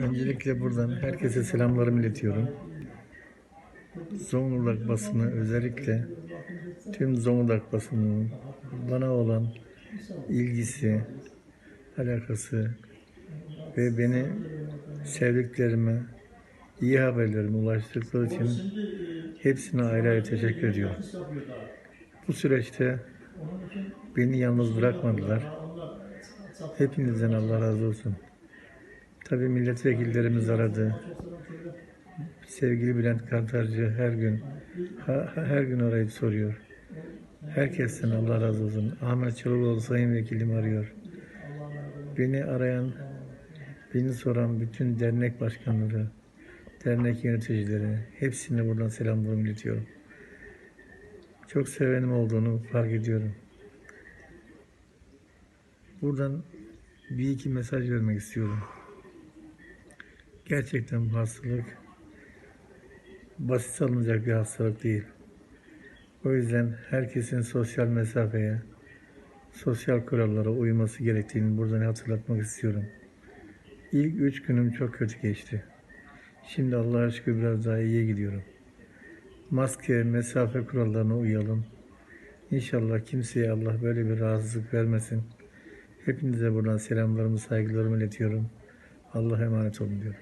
Öncelikle buradan herkese selamlarımı iletiyorum. Zonguldak basını özellikle tüm Zonguldak basının bana olan ilgisi, alakası ve beni sevdiklerime, iyi haberlerimi ulaştıkları için hepsine ayrı ayrı teşekkür ediyorum. Bu süreçte beni yalnız bırakmadılar. Hepinizden Allah razı olsun. Tabii milletvekillerimiz aradı. Sevgili Bülent Kantarcı her gün her gün arayıp soruyor. Herkesten Allah razı olsun. Ahmet Çalıkoğlu Sayın Vekilim arıyor. Beni arayan, beni soran bütün dernek başkanları, dernek yöneticileri hepsine buradan selamlarımı iletiyorum. Çok sevenim olduğunu fark ediyorum. Buradan bir iki mesaj vermek istiyorum. Gerçekten bu hastalık basit alınacak bir hastalık değil. O yüzden herkesin sosyal mesafeye, sosyal kurallara uyması gerektiğini buradan hatırlatmak istiyorum. İlk üç günüm çok kötü geçti. Şimdi Allah'a şükür biraz daha iyiye gidiyorum. Maske, mesafe kurallarına uyalım. İnşallah kimseye Allah böyle bir rahatsızlık vermesin. Hepinize buradan selamlarımı, saygılarımı iletiyorum. Allah'a emanet olun diyorum.